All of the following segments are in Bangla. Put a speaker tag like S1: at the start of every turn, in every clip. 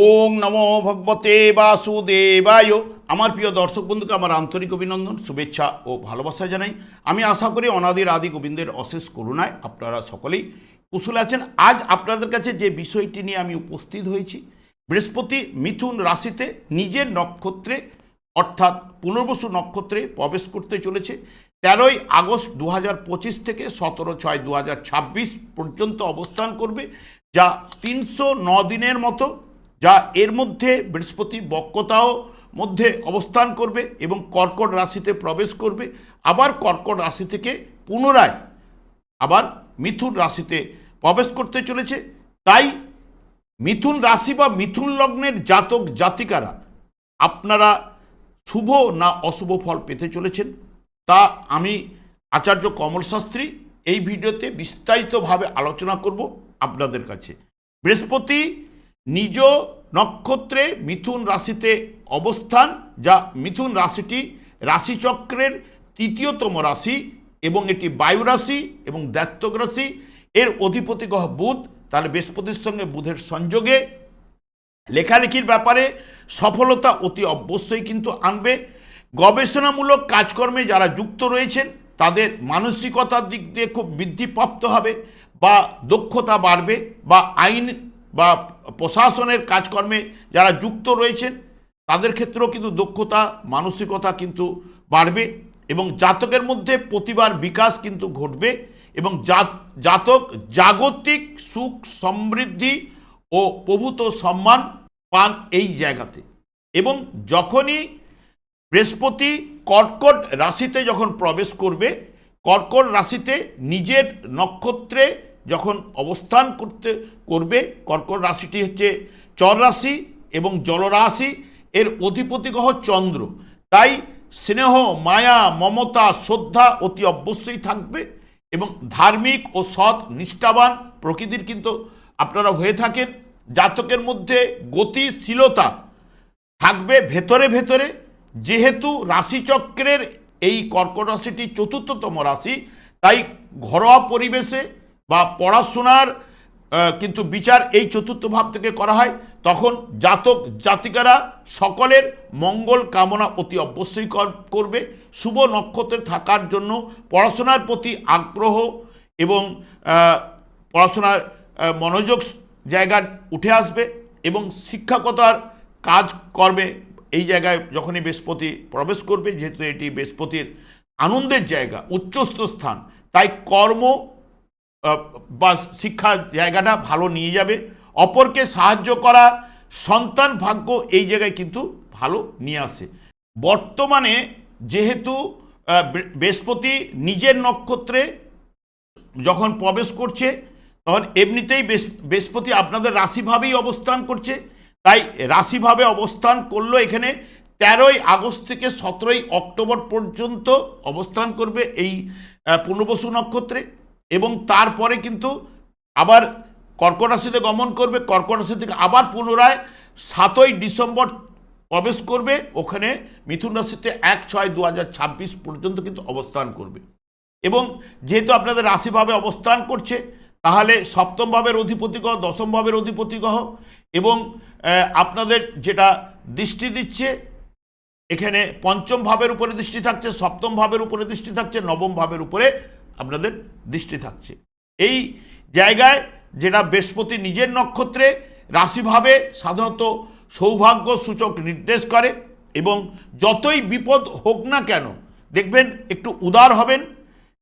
S1: ওং নমো ভগবতে বাসুদেবায়। আমার প্রিয় দর্শক বন্ধুকে আমার আন্তরিক অভিনন্দন, শুভেচ্ছা ও ভালোবাসা জানাই। আমি আশা করি অনাদির আদি গোবিন্দের অশেষ করুণায় আপনারা সকলেই কুশল আছেন। আজ আপনাদের কাছে যে বিষয়টি নিয়ে আমি উপস্থিত হয়েছি, বৃহস্পতি মিথুন রাশিতে নিজের নক্ষত্রে, অর্থাৎ পুনর্বসু নক্ষত্রে প্রবেশ করতে চলেছে। তেরোই আগস্ট দু হাজার পঁচিশ থেকে সতেরো ছয় দু পর্যন্ত অবস্থান করবে, যা তিনশো দিনের মতো যা এর মধ্যে বৃহস্পতি বক্রতাও মধ্যে অবস্থান করবে এবং কর্কট রাশিতে প্রবেশ করবে। আবার কর্কট রাশি থেকে পুনরায় আবার মিথুন রাশিতে প্রবেশ করতে চলেছে। তাই মিথুন রাশি বা মিথুন লগ্নের জাতক জাতিকারা, আপনারা শুভ না অশুভ ফল পেতে চলেছেন। তা আমি আচার্য কমল শাস্ত্রী এই ভিডিওতে বিস্তারিতভাবে আলোচনা করব আপনাদের কাছে। বৃহস্পতি নিজ নক্ষত্রে মিথুন রাশিতে অবস্থান, যা মিথুন রাশিটি রাশিচক্রের তৃতীয়তম রাশি এবং এটি বায়ু রাশি এবং দ্বাত্তক রাশি। এর অধিপতি গ্রহ বুধ, তাহলে বৃহস্পতির সঙ্গে বুধের সংযোগে। লেখালেখির ব্যাপারে সফলতা অতি অবশ্যই কিন্তু আনবে। গবেষণামূলক কাজকর্মে যারা যুক্ত রয়েছেন, তাদের মানসিকতার দিক দিয়ে খুব বৃদ্ধিপ্রাপ্ত হবে বা দক্ষতা বাড়বে বা আইন বা প্রশাসনের কাজকর্মে যারা যুক্ত রয়েছেন, তাদের ক্ষেত্রেও কিন্তু দক্ষতা, মানসিকতা কিন্তু বাড়বে এবং জাতকের মধ্যে প্রতিবার বিকাশ কিন্তু ঘটবে এবং জাতক জাগতিক সুখ সমৃদ্ধি ও প্রভূত সম্মান পান এই জায়গাতে। এবং যখনই বৃহস্পতি কর্কট রাশিতে যখন প্রবেশ করবে, কর্কট রাশিতে নিজের নক্ষত্রে যখন অবস্থান করতে করবে, কর্কট রাশিটি হচ্ছে চর রাশি এবং জলরাশি, এর অধিপতি গ্রহ চন্দ্র। তাই স্নেহ, মায়া, মমতা, শ্রদ্ধা অতি অবশ্যই থাকবে এবং ধার্মিক ও সৎ, নিষ্ঠাবান প্রকৃতির কিন্তু আপনারা হয়ে থাকেন। জাতকের মধ্যে গতিশীলতা থাকবে ভেতরে ভেতরে। যেহেতু রাশিচক্রের এই কর্কট রাশিটি চতুর্থতম রাশি, তাই ঘরোয়া পরিবেশে বা পড়াশোনার কিন্তু বিচার এই চতুর্থ ভাব থেকে করা হয়, তখন জাতক জাতিকারা সকলের মঙ্গল কামনা অতি অবশ্যই কর- করবে। শুভ নক্ষত্রে থাকার জন্য পড়াশোনার প্রতি আগ্রহ এবং পড়াশোনার মনোযোগ জায়গা উঠে আসবে এবং শিক্ষকতার কাজ করবে। এই জায়গায় যখনই বৃহস্পতি প্রবেশ করবে, যেহেতু এটি বৃহস্পতির আনন্দের জায়গা, উচ্চস্থ স্থান, তাই কর্ম বা শিক্ষা জায়গাটা ভালো নিয়ে যাবে। অপরকে সাহায্য করা সন্তান ভাগ্য এই জায়গায় কিন্তু ভালো নিয়ে আসে। বর্তমানে যেহেতু বৃহস্পতি নিজের নক্ষত্রে যখন প্রবেশ করছে, তখন এমনিতেই বৃহস্প- বৃহস্পতি আপনাদের রাশিভাবেই অবস্থান করছে। তাই রাশিভাবে অবস্থান করল এখানে তেরোই আগস্ট থেকে সতেরোই অক্টোবর পর্যন্ত অবস্থান করবে এই পুনর্বসু নক্ষত্রে। এবং তারপরে কিন্তু আবার কর্কট রাশিতে গমন করবে, কর্কট রাশি থেকে আবার পুনরায় সাতই ডিসেম্বর প্রবেশ করবে, ওখানে মিথুন রাশিতে এক ছয় দু পর্যন্ত কিন্তু অবস্থান করবে। এবং যেহেতু আপনাদের রাশিভাবে অবস্থান করছে, তাহলে সপ্তম ভাবের অধিপতি গ্রহ, দশম ভাবের অধিপতি গ্রহ এবং আপনাদের যেটা দৃষ্টি দিচ্ছে, এখানে পঞ্চম ভাবের উপরে দৃষ্টি থাকছে, সপ্তম ভাবের উপরে দৃষ্টি থাকছে, নবম ভাবের উপরে আপনাদের দৃষ্টি থাকছে। এই জায়গায় যেটা বৃহস্পতি নিজের নক্ষত্রে রাশিভাবে সাধারণত সৌভাগ্য সূচক নির্দেশ করে এবং যতই বিপদ হোক না কেন, দেখবেন একটু উদার হবেন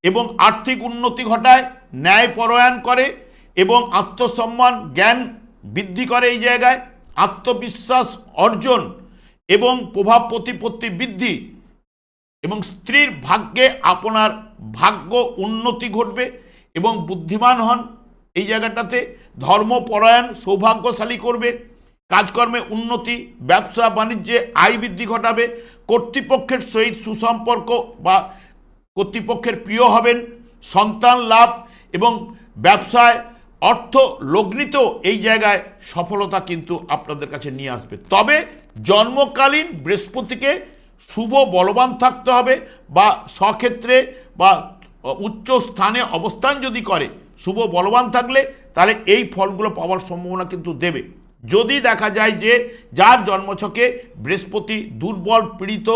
S1: এবং আর্থিক উন্নতি ঘটায়, ন্যায় পরায়ণ করে এবং আত্মসম্মান, জ্ঞান বৃদ্ধি করে এই জায়গায়। আত্মবিশ্বাস অর্জন এবং প্রভাব প্রতিপত্তি বৃদ্ধি এবং স্ত্রীর ভাগ্যে আপনার ভাগ্য উন্নতি ঘটবে এবং বুদ্ধিমান হন। এই জায়গাটাতে ধর্মপরায়ণ, সৌভাগ্যশালী করবে। কাজকর্মে উন্নতি, ব্যবসা, বাণিজ্যে আয় বৃদ্ধি ঘটাবে। কর্তৃপক্ষের সহিত সুসম্পর্ক বা কর্তৃপক্ষের প্রিয় হবেন। সন্তান লাভ এবং ব্যবসায় অর্থ লগ্নিত এই জায়গায় সফলতা কিন্তু আপনাদের কাছে নিয়ে আসবে। তবে জন্মকালীন বৃহস্পতিকে শুভ বলবান থাকতে হবে বা স্বক্ষেত্রে বা উচ্চ স্থানে অবস্থান যদি করে, শুভ বলবান থাকলে তাহলে এই ফলগুলো পাওয়ার সম্ভাবনা কিন্তু দেবে। যদি দেখা যায় যে যার জন্মছকে বৃহস্পতি দুর্বল পীড়িত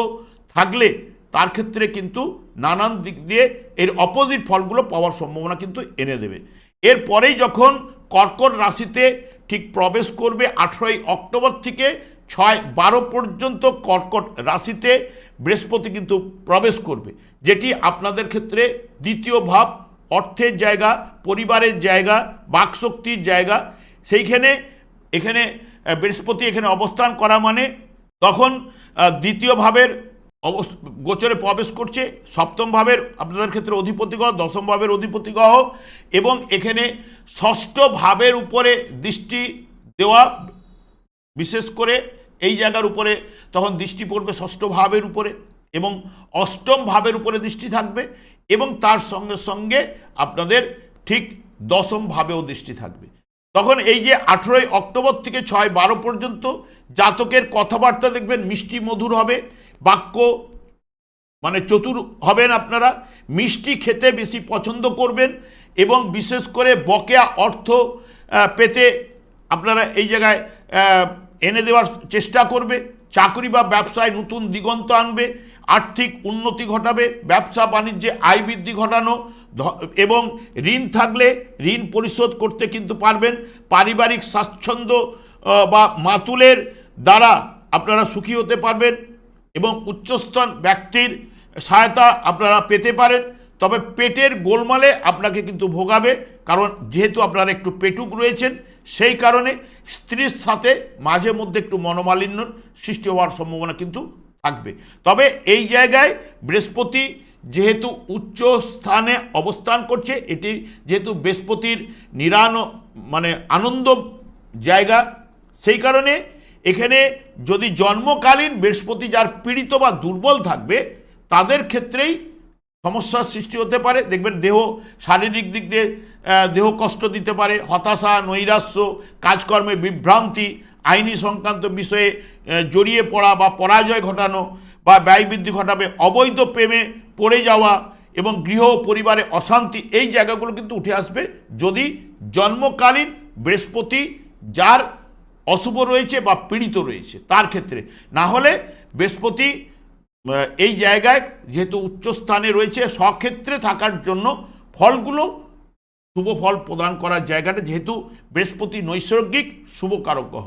S1: থাকলে, তার ক্ষেত্রে কিন্তু নানান দিক দিয়ে এর অপোজিট ফলগুলো পাওয়ার সম্ভাবনা কিন্তু এনে দেবে। এরপরেই যখন কর্কট রাশিতে ঠিক প্রবেশ করবে আঠেরোই অক্টোবর থেকে ছয় বারো পর্যন্ত কর্কট রাশিতে বৃহস্পতি কিন্তু প্রবেশ করবে, যেটি আপনাদের ক্ষেত্রে দ্বিতীয় ভাব, অর্থের জায়গা, পরিবারের জায়গা, বাকশক্তির জায়গা। সেইখানে, এখানে বৃহস্পতি এখানে অবস্থান করা মানে তখন দ্বিতীয় ভাবের অবস- গোচরে প্রবেশ করছে, সপ্তম ভাবের আপনাদের ক্ষেত্রে অধিপতি গ্রহ, দশম ভাবের অধিপতি গ্রহ এবং এখানে ষষ্ঠ ভাবের উপরে দৃষ্টি দেওয়া, বিশেষ করে এই জায়গার উপরে তখন দৃষ্টি পড়বে ষষ্ঠ ভাবের উপরে এবং অষ্টম ভাবের উপরে দৃষ্টি থাকবে এবং তার সঙ্গে সঙ্গে আপনাদের ঠিক দশম ভাবেও দৃষ্টি থাকবে। তখন এই যে আঠেরোই অক্টোবর থেকে ছয় বারো পর্যন্ত জাতকের কথাবার্তা দেখবেন, মিষ্টি মধুর হবে, বাক্য মানে চতুর হবেন আপনারা, মিষ্টি খেতে বেশি পছন্দ করবেন এবং বিশেষ করে বকেয়া অর্থ পেতে আপনারা এই জায়গায় এনে দেওয়ার চেষ্টা করবে, চাকরি বা ব্যবসায় নতুন দিগন্ত আনবে, আর্থিক উন্নতি ঘটাবে, ব্যবসা বাণিজ্যে আয় বৃদ্ধি ঘটানো এবং ঋণ থাকলে ঋণ পরিশোধ করতে কিন্তু পারবেন। পারিবারিক স্বাচ্ছন্দ্য বা মাতুলের দ্বারা আপনারা সুখী হতে পারবেন এবং উচ্চস্তন ব্যক্তির সহায়তা আপনারা পেতে পারেন। তবে পেটের গোলমালে আপনাকে কিন্তু ভোগাবে, কারণ যেহেতু আপনারা একটু পেটুক রয়েছেন, সেই কারণে স্ত্রীর সাথে মাঝে মধ্যে একটু মনোমালিন্যর সৃষ্টি হওয়ার সম্ভাবনা কিন্তু থাকবে। তবে এই জায়গায় বৃহস্পতি যেহেতু উচ্চ স্থানে অবস্থান করছে, এটি যেহেতু বৃহস্পতির নিরান মানে আনন্দ জায়গা, সেই কারণে এখানে যদি জন্মকালীন বৃহস্পতি যার পীড়িত বা দুর্বল থাকবে, তাদের ক্ষেত্রেই সমস্যার সৃষ্টি হতে পারে। দেখবেন দেহ শারীরিক দিক দিয়ে দেহ কষ্ট দিতে পারে, হতাশা, নৈরাশ্য, কাজকর্মে বিভ্রান্তি, আইনি সংক্রান্ত বিষয়ে জড়িয়ে পড়া বা পরাজয় ঘটানো বা ব্যয় বৃদ্ধি ঘটাবে, অবৈধ প্রেমে পড়ে যাওয়া এবং গৃহ পরিবারে অশান্তি, এই জায়গাগুলো কিন্তু উঠে আসবে। যদি জন্মকালীন বৃহস্পতি যার অশুভ রয়েছে বা পীড়িত রয়েছে, তার ক্ষেত্রে। না হলে বৃহস্পতি এই জায়গায় যেহেতু উচ্চস্থানে রয়েছে স্বক্ষেত্রে থাকার জন্য ফলগুলো শুভ ফল প্রদান করার জায়গাটা যেহেতু বৃহস্পতি নৈসর্গিক শুভ কারক গ্রহ।